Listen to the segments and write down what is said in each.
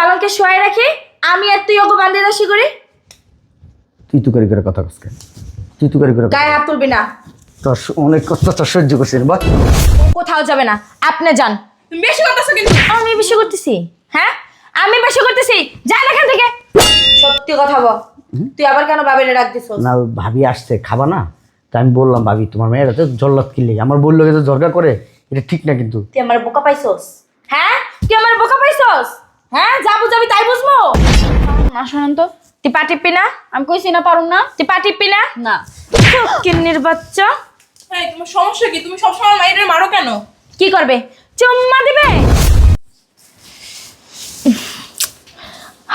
পালঙ্কে শোয়াই রাখি আমি আর তুই ওকে বান্ধে দাসি করি। তুই তু করে করে কথা কসকে তুই তু করে করে গায়ে হাত তুলবি না। তোর অনেক কষ্ট তোর সহ্য করছিস বা কোথাও যাবে না। আপনি যান। তুমি বেশি করতেছো কিন্তু আমি বেশি করতেছি। হ্যাঁ? আমি বেশি করতেছি। যান এখান থেকে। সত্যি কথা বল। তুই আবার কেন বাবিরে ডাক দিছ না ভাবি আসছে খাবা না? তা আমি বললাম ভাবি তোমার মেয়েরা তো জল্লাদ কিনলে আমার বলল যে ঝরকা করে এটা ঠিক না কিন্তু। তুই আমার বোকা পাইছস? হ্যাঁ? তুই আমার বোকা পাইছস? হ্যাঁ যা বুঝাবি তাই বুঝব? না শোনেন তো তুই পা টিপবি না? আমি কইছি না পারুম না। তুই পা টিপবি না? না। কিন্নির বাচ্চা এই তোমার সমস্যা কি? তুমি সবসময় মাইরে মারো কেন? কি করবে? চুম্মা দিবে?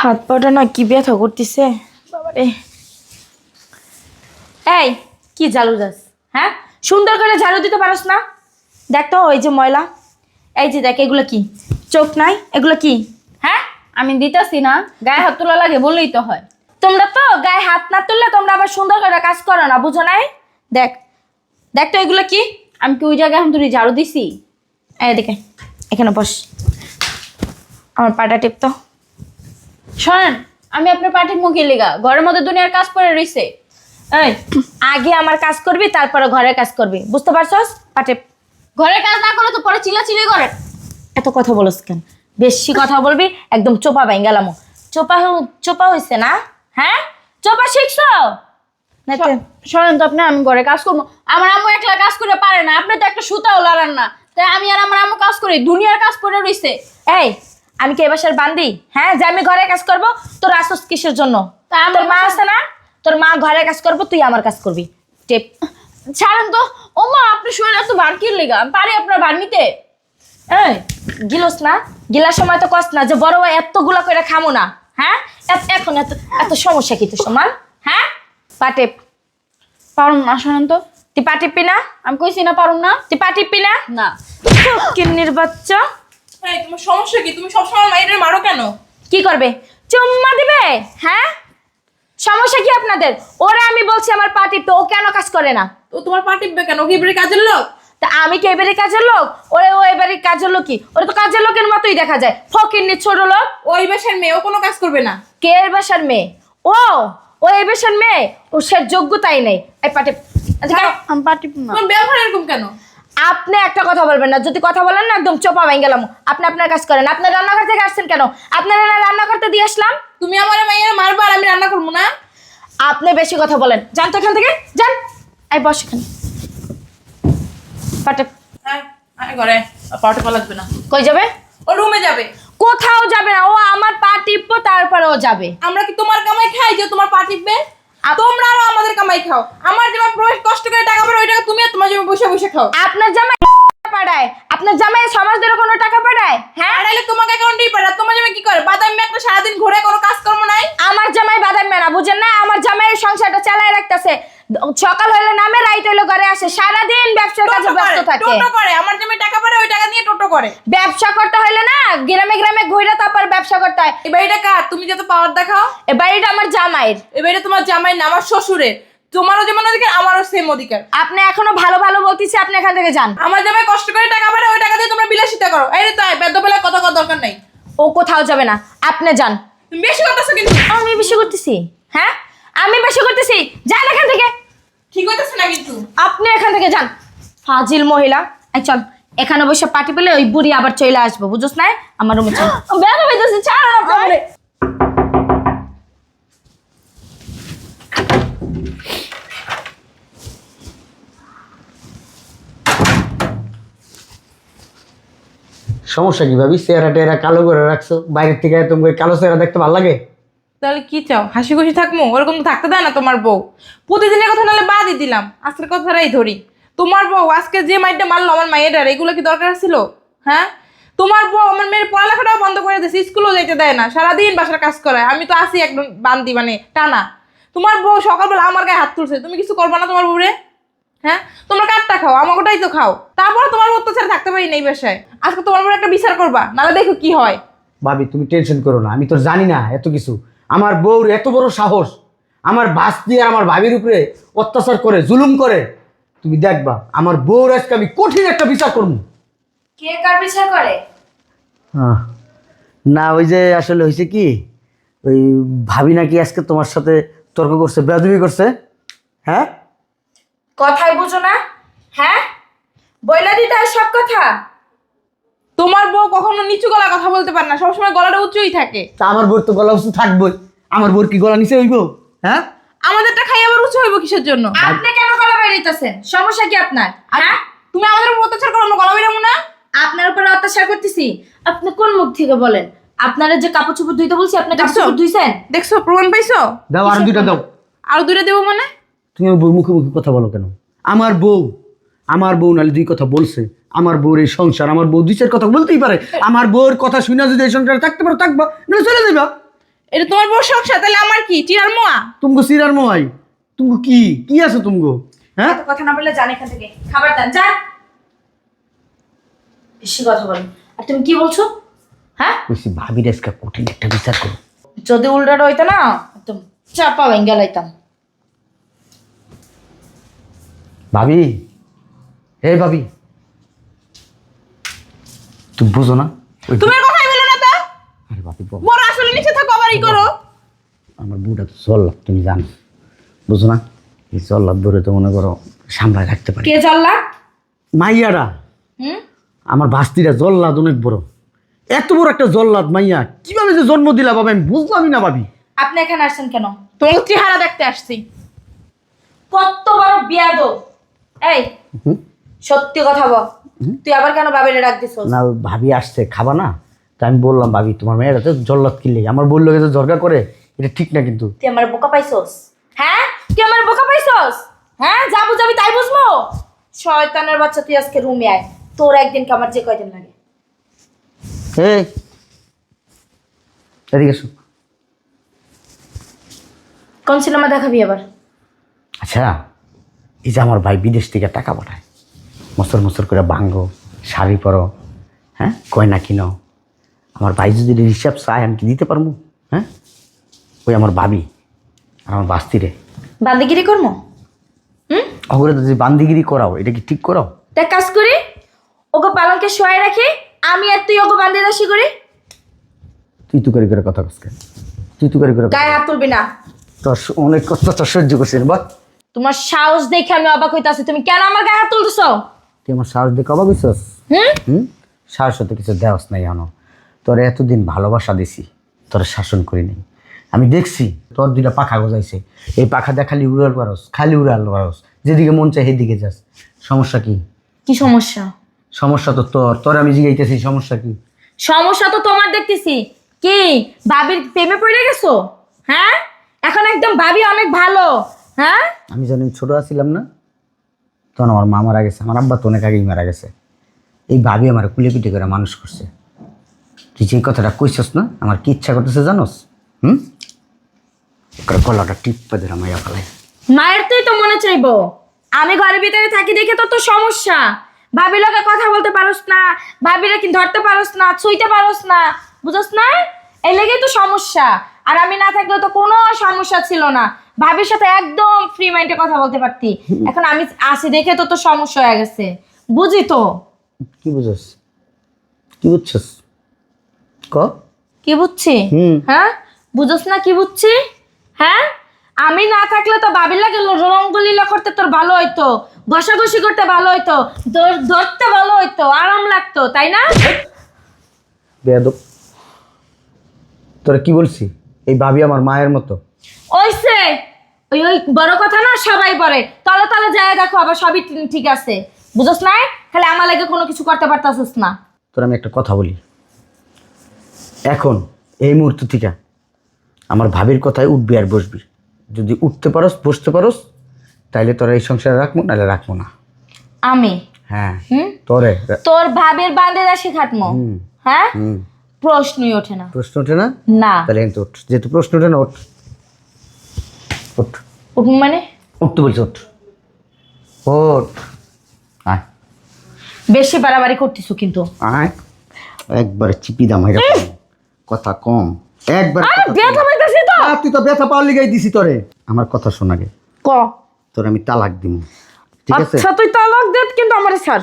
হাত পাটা না কি ব্যথা করতেছে? বাবারে। এই কি ঝাড়ু দাস? হ্যাঁ? সুন্দর করে ঝাড়ু দিতে পারস না? দেখ তো ওই যে ময়লা। এই যে দেখ এগুলো কি? চোখ নাই? এগুলো কি? হ্যাঁ? আমি দিতাছি না, গায়ে হাত তোলা লাগে বললেই তো হয়। তোমরা তো গায়ে হাত না তুললে তোমরা আবার সুন্দর করে কাজ করো না, বুঝো নাই? দেখ দেখ তো এগুলো কি? আমি কি ওই জায়গায় এখন তুই ঝাড়ু দিছি? এদিকে, এখানে বস। আমার পাটা টিপ তো শোনেন, আমি আপনার পাঠির মুখে লেগা, ঘরের মধ্যে দুনিয়ার কাজ করে রইছে। আগে আমার কাজ করবি, তারপরে ঘরের কাজ করবি, বুঝতে পারছস? পাটে ঘরের কাজ না করলে তো পরে চিল্লাচিল্লি করে। এত কথা বলস কেন? বেশি কথা বলবি একদম চোপা বাইন গেলাম। চোপা চোপা হইছে না? হ্যাঁ? চোপা শিখছো? না তো- শোনেন তো আপনি আমি ঘরে কাজ করব। আমার আম্মু একলা কাজ করে পারে না আপনি তো একটা সুতাও লাগান না। তাই আমি আর আমার আম্মু কাজ করি দুনিয়ার কাজ করে রইছে। এই আমি কি এবার বান্দি? হ্যাঁ যে আমি ঘরে কাজ করব তোর আসস কিসের জন্য? তা আমার তোর মা আছে না? তোর মা ঘরে কাজ করব তুই আমার কাজ করবি। টেপ। ছাড়েন তো। ও মা আপনি শরীর এত বার কি লেগা পারি আপনার নিতে? এই গিলস না? গিলার সময় তো কষ্ট না যে বড় ভাই এতগুলা করে খামো না হ্যাঁ? এত- এখন এত এত সমস্যা কি তোর সমান হ্যাঁ? পাটেপ পারুম না শোনেন তো। তুই পাটিপি না? আমি কইছি না পারুম না। তুই পাটিপি না? না। কিন্নির বাচ্চা এই তোমার সমস্যা কি? তুমি সবসময় মাইরে মারো কেন? কি করবে? চুম্মা দিবে? হ্যাঁ? সমস্যা কি আপনাদের? ওরা আমি বলছি আমার পাটিপে ও কেন কাজ করে না? তো তোমার পা টিপবে কেন? ও কি কাজের লোক? তা আমি কি এবারে কাজের লোক? ওরে ও এবারে কাজের লোক কি ওরা তো কাজের লোকের মতোই দেখা যায়। ফকিন্নি ছোট লোক। ওই বাসার মেয়ে ও কোনো কাজ করবে না। কে এর বাসার মেয়ে? ও ও এই বাসার মেয়ে? ও সে যোগ্যতাই নেই। এই পাটে এদিকে আমি পাটিব না। তোমার ব্যবহার এরকম কেন? আপনি একটা কথা বলবেন না। যদি কথা বলেন না একদম চোপা ভেঙে গেলাম। আপনি আপনার কাজ করেন। আপনার রান্নাঘর থেকে আসছেন কেন? আপনার রান্না করতে দিয়ে আসলাম। তুমি আমার মাইয়ের মারবা আর আমি রান্না করব না। আপনি বেশি কথা বলেন। যান তো এখান থেকে। যান। এই বস এখানে। পাটে হ্যাঁ আয় ঘরে। আর পা লাগবে না। কই যাবে? ও রুমে যাবে। কোথাও যাবে না। ও আমার পা টিপবো তারপরে ও যাবে। আমরা কি তোমার কামাই খাই যে তোমার পা টিপবে? তোমরা আরও আমাদের কামাই খাও। আমার প্রবেশ কষ্ট করে টাকা পাবে ওই টাকা তুমি আর তোমার বসে বসে খাও। আপনার জামাই পাঠায়। আপনার জামাই সমাজ ধরে কোনো টাকা পাঠায়? হ্যাঁ? নাহলে তোমাকে অ্যাকাউন্টেই আর তোমার জন্য কি করে? বাদাম একটা সারাদিন ঘুরে কোনো কাজকর্ম নাই? আমার জামাই বাদাম মেনা বুঝেন না? আমার জামাই সংসারটা চালায় রাখতেছে। সকাল হলে নামে আসে সারাদিন ব্যবসার কাজে ব্যস্ত থাকে। টোটো করে আমার জন্য টাকা পারে ওই টাকা দিয়ে টোটো করে। ব্যবসা করতে হইলে না গ্রামে গ্রামে ঘুরে তারপর ব্যবসা করতে হয়। এই বাড়িটা কার? তুমি যত পাওয়ার দেখাও। এ বাড়িটা আমার জামাইয়ের। এই বাড়িটা তোমার জামাই না আমার শ্বশুরের। তোমারও যেমন অধিকার আমারও সেম অধিকার। আপনি এখনও ভালো ভালো বলতেছি আপনি এখান থেকে যান। আমার জামাই কষ্ট করে টাকা পারে ওই টাকা দিয়ে তোমরা বিলাসিতা করো। এই রে তাই বেদ্য বেলা কথা কথা দরকার নাই। ও কোথাও যাবে না আপনি যান। তুমি বেশি করতেছো কিন্তু আমি বেশি করতেছি? হ্যাঁ? আমি বেশি করতেছি? যান এখান থেকে। ঠিক হইতেছে না কিন্তু আপনি এখান থেকে যান। ফাজিল মহিলা। এই চল এখানে বসে পার্টি পেলে ওই বুড়ি আবার চলে আসব বুঝছ না আমার রুমে চল। ব্যথা পাইতেছে ছাড় না পরে সমস্যা কি ভাবি? চেহারা টেহারা কালো করে রাখছো। বাইরের থেকে তোমাকে কালো চেহারা দেখতে ভালো লাগে? তাহলে কি চাও? হাসি খুশি থাকব ওরকম থাকতে দেয় না তোমার বউ। প্রতিদিনের কথা নাহলে বাদই দিলাম। আজকের কথাটাই ধরি। তোমার বউ আজকে যে মাইটটা মারলো আমার মাইয়েটার এগুলো কি দরকার ছিল? হ্যাঁ? তোমার বউ আমার মেয়ের পড়ালেখাটাও বন্ধ করে দিয়েছে স্কুলেও যেতে দেয় না, সারাদিন বাসার কাজ করায় আমি তো আসি একদম বান্দি মানে টানা। তোমার বউ সকালবেলা আমার গায়ে হাত তুলছে। তুমি কিছু করবে না তোমার বউরে? হ্যাঁ? তোমরা কাঠটা খাও আমাকে ওটাই তো খাও। তারপরে তোমার বউ তো অত্যাচার থাকতে পারি না এই বাসায়। আজকে তোমার বউ একটা বিচার করবা, নাহলে দেখো কি হয়। ভাবি, তুমি টেনশন করো না। আমি তো জানি না এত কিছু। আমার বউর এত বড় সাহস আমার বাস দিয়ে আমার ভাবির উপরে অত্যাচার করে জুলুম করে তুমি দেখবা আমার বউর আজকে আমি কঠিন একটা বিচার করব। কে কার বিচার করে? হ্যাঁ না ওই যে আসলে হয়েছে কি ওই ভাবি নাকি আজকে তোমার সাথে তর্ক করছে বেদবি করছে হ্যাঁ? কথাই বুঝো না হ্যাঁ? বইলা দিতে হয় সব কথা। তোমার বউ কখনো নিচু গলা কথা বলতে পারে না সবসময় গলাটা উঁচুই থাকে। তা আমার বোর তো গলা উঁচু থাকবই। আমার বোর কি গলা নিচে হইব? হ্যাঁ? আমাদেরটা খাই আবার উঁচু হইব কিসের জন্য? আপনি কেন গলা বেরিয়েছেন সমস্যা কি আপনার? হ্যাঁ? তুমি আমাদের উপর অত্যাচার করো না, গলা বেরাবো না? আপনার উপরে অত্যাচার করতেছি। আপনি কোন মুখ থেকে বলেন? আপনারা যে কাপড় চোপড় ধুইতে বলছি আপনি কাপড় দেখছ? চোপড় ধুইছেন? দেখছ? প্রমাণ পাইছো? দাও আর দুইটা দাও। আর দুইটা দেবো মানে? তুমি আমার বউ মুখে মুখে কথা বলো কেন? আমার বউ আমার বউ নাহলে দুই কথা বলছে আমার বউর এই সংসার আমার বউ দুই চার কথা বলতেই পারে। আমার বউর কথা শুনে যদি এই সংসারে থাকতে পারো থাকবা না চলে যাবা এটা তোমার বউ সংসার তাহলে আমার কি? চিরার মোয়া? তুমগো সিরার মোয়াই। তুমগো কি? কি আছে তুমগো? হ্যাঁ? কথা না বললে জান এখান থেকে। খাবার দেন যা। বেশি কথা বলেন আর তুমি কি বলছো? হ্যাঁ? বলছি ভাবির আজকে কঠিন একটা বিচার করো। যদি উল্টাটা হইতো না একদম চাপা ভেঙ্গে লাইতাম। ভাবি হে ভাবি। তুমি বুঝো না? ওই তুমি কথাই বলো না তা। আরে ভাবি বল। বড় আসলে নিচে থাকো আবার ই করো। আমার বউটা তো জল্লাদ তুমি জানো। বুঝো না? এই জল্লাদ ধরে তো মনে করো সামলায় রাখতে পারি। কে চললা মাইয়ারা। হুম? আমার ভাস্তিরা জল্লাদ অনেক বড়। এত বড় একটা জল্লাদ মাইয়া কীভাবে যে জন্ম দিলা বাবা আমি বুঝলামই না ভাবি। আপনি এখানে আসছেন কেন? তোমার চেহারা দেখতে আসছি। কত বড় বিয়াদ এই হুম? সত্যি কথা বল। তুই আবার কেন বাবেরে ডাক দিছ না ভাবি আসছে খাবা না? তা আমি বললাম ভাবি তোমার মেয়েরা তো জল্লাদ কিনলে আমার বলল যে জর্গা করে এটা ঠিক না কিন্তু। তুই আমার বোকা পাইছস? হ্যাঁ? তুই আমার বোকা পাইছস? হ্যাঁ? যা বুঝাবি তাই বুঝব? শয়তানের বাচ্চা তুই আজকে রুমে আয়। তোর একদিন আমার যে কয়দিন লাগে? এই এদিকে এসো। কোন সিনেমা দেখাবি আবার? আচ্ছা এই যে আমার ভাই বিদেশ থেকে টাকা পাঠায়। মসর মসর করে ভাঙ্গো শাড়ি পরো হ্যাঁ? গয়না কিনো। আমার ভাই যদি হিসাব চায় আমি কি দিতে পারব? হ্যাঁ? ওই আমার ভাবি আর আমার বাস্তিরে বান্দিগিরি করব? হুম? অগরে তো যে বান্দিগিরি করাও এটা কি ঠিক করাও? দেখ কাজ করি ওকে পালনকে শোয়াই রাখি আমি আর তুই ওকে বান্ধে দাসি করি। তুই তু করে করে কথা কসকে তুই তু করে করে গায়ে হাত তুলবি না। তোর অনেক কষ্ট তোর সহ্য করছিস বা তোমার সাহস দেখে আমি অবাক হইতাছি। তুমি কেন আমার গায়ে হাত তুলতেছো? তুই আমার সাহস দিয়ে কবা হুম? হুম? সাহস হতে কিছু দেওয়াস নাই এখনও। তোর এতদিন ভালোবাসা দিছি তোর শাসন করি নাই। আমি দেখছি তোর দুইটা পাখা গজাইছে। এই পাখা দিয়ে খালি উড়াল পারস খালি উড়াল পারস। যেদিকে মন চায় সেদিকে যাস। সমস্যা কি? কি সমস্যা? সমস্যা তো তোর। তোর আমি জিগাইতেছি সমস্যা কি? সমস্যা তো তোমার দেখতেছি। কি ভাবির প্রেমে পড়ে গেছো? হ্যাঁ? এখন একদম ভাবি অনেক ভালো। হ্যাঁ? আমি যখন ছোট আছিলাম না তখন আমার মা মারা গেছে, আমার আব্বা তো অনেক আগেই মারা গেছে। এই ভাবি আমার কুলে পিঠে করে মানুষ করছে। তুই যে কথাটা কইছস না, আমার কি ইচ্ছা করতেছে জানোস? হুম? ওকে গলাটা টিপ্পা ফেলায় মায়ের তুই তো মনে চাইব। আমি ঘরের ভিতরে থাকি দেখে তো তোর সমস্যা। ভাবির লোকে কথা বলতে পারোস না, ভাবিরা কি ধরতে পারোস না, ছুঁইতে পারোস না, বুঝোস না? এই লেগেই তো সমস্যা। আর আমি না থাকলে তো কোনো সমস্যা ছিল না। ভাবির সাথে একদম ফ্রি মাইন্ডে কথা বলতে পারতি। এখন আমি আসি দেখে তো তোর সমস্যা হয়ে গেছে। বুঝি তো? কি বুঝছস কি বুঝছস? ক? কি বুঝছি? হ্যাঁ? বুঝোস না কি বুঝছি? হ্যাঁ? আমি না থাকলে তো ভাবি লাগে রঙ্গলীলা করতে তোর ভালো হইতো। ঘষাঘষি করতে ভালো হইতো। ধর- ধরতে ভালো হইতো। আরাম লাগতো তাই না? বেয়াদব। তোরা কি বলছি? এই ভাবি আমার মায়ের মতো। ওইসে ওই ওই বড় কথা না সবাই বলে। তলে তলে যায় দেখো আবার সবই ঠিক- আছে। বুঝোস না খালি আমার লাগে কোনো কিছু করতে পারতাছিস না। তোর আমি একটা কথা বলি। এখন এই মুহূর্ত থেকে আমার ভাবির কথায় উঠবি আর বসবি। যদি উঠতে পারস বসতে পারস তাইলে তোরা এই সংসারে রাখব নাহলে রাখব না। আমি? হ্যাঁ। হুম? তোরে। তোর ভাবের বাঁধে দাসি খাটমো। হ্যাঁ? হুম। প্রশ্নই ওঠে না। প্রশ্ন ওঠে না? না। তাহলে কিন্তু ওঠ। যেহেতু প্রশ্ন ওঠে না ওঠ। ওঠ। উঠবো মানে? উঠতে বলছি ওঠ। ওঠ। আয়। বেশি বাড়াবাড়ি করতেছো কিন্তু। আয়। একবার চিপি দাম হয়ে কথা কম। একবার। ব্যথা পাইতেছি তো! তুই তো ব্যথা পাওয়ার লিগাই দিছি তোরে। আমার কথা শোন আগে। ক? তোর আমি তালাক দিব ঠিক আছে? আচ্ছা তুই তালাক দে কিন্তু আমার স্যার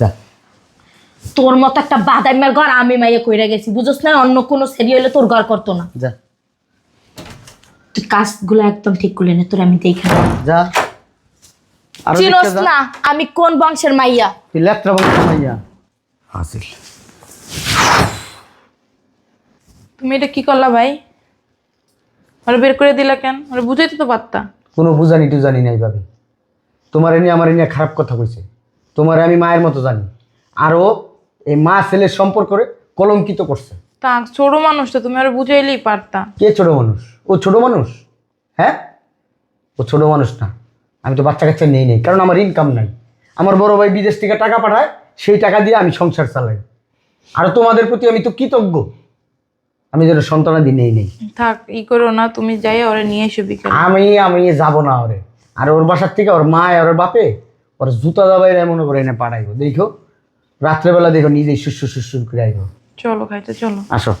যা তোর মতো একটা বাদাইমার ঘর আমি মাইয়া কইরা গেছি বুঝছ না? অন্য কোনো সেরি হলে তোর ঘর করতো না। যা। তুই কাজগুলো একদম ঠিক করলি না তোর আমি দেখে। যা। আরও চিনোস না আমি কোন বংশের মাইয়া? তুই লেত্রা বংশ মাইয়া। হাসিল তুমি এটা কি করলা ভাই? ওরা বের করে দিলা কেন? ওরা বুঝাইতে তো পারতা। কোনো বুঝানি টুজানি নাই ভাবি। তোমার নিয়ে আমার নিয়ে খারাপ কথা কইছে। তোমার আমি মায়ের মতো জানি। আরও এই মা ছেলের সম্পর্ক করে কলঙ্কিত করছে। তা ছোট মানুষ তো তুমি আর বুঝাইলেই পারতা। কে ছোট মানুষ? ও ছোট মানুষ? হ্যাঁ? ও ছোট মানুষ না। আমি তো বাচ্চা কাচ্চা নেই নেই কারণ আমার ইনকাম নাই। আমার বড় ভাই বিদেশ থেকে টাকা পাঠায় সেই টাকা দিয়ে আমি সংসার চালাই। আর তোমাদের প্রতি আমি তো কৃতজ্ঞ। আমি যেন সন্তানাদি নেই নেই। থাক ই করো না তুমি যাই ওরা নিয়ে এসো বিকালে। আমি আমি যাব না ওরে। আর ওর বাসার থেকে ওর মা আর ওর বাপে ওর জুতা দাবাই মনে করে এনে পাঠাইবো। দেখো রাত্রেবেলা দেখো নিজেই সুসু সুসু করে আইব। চলো খাইতে চলো। আসো।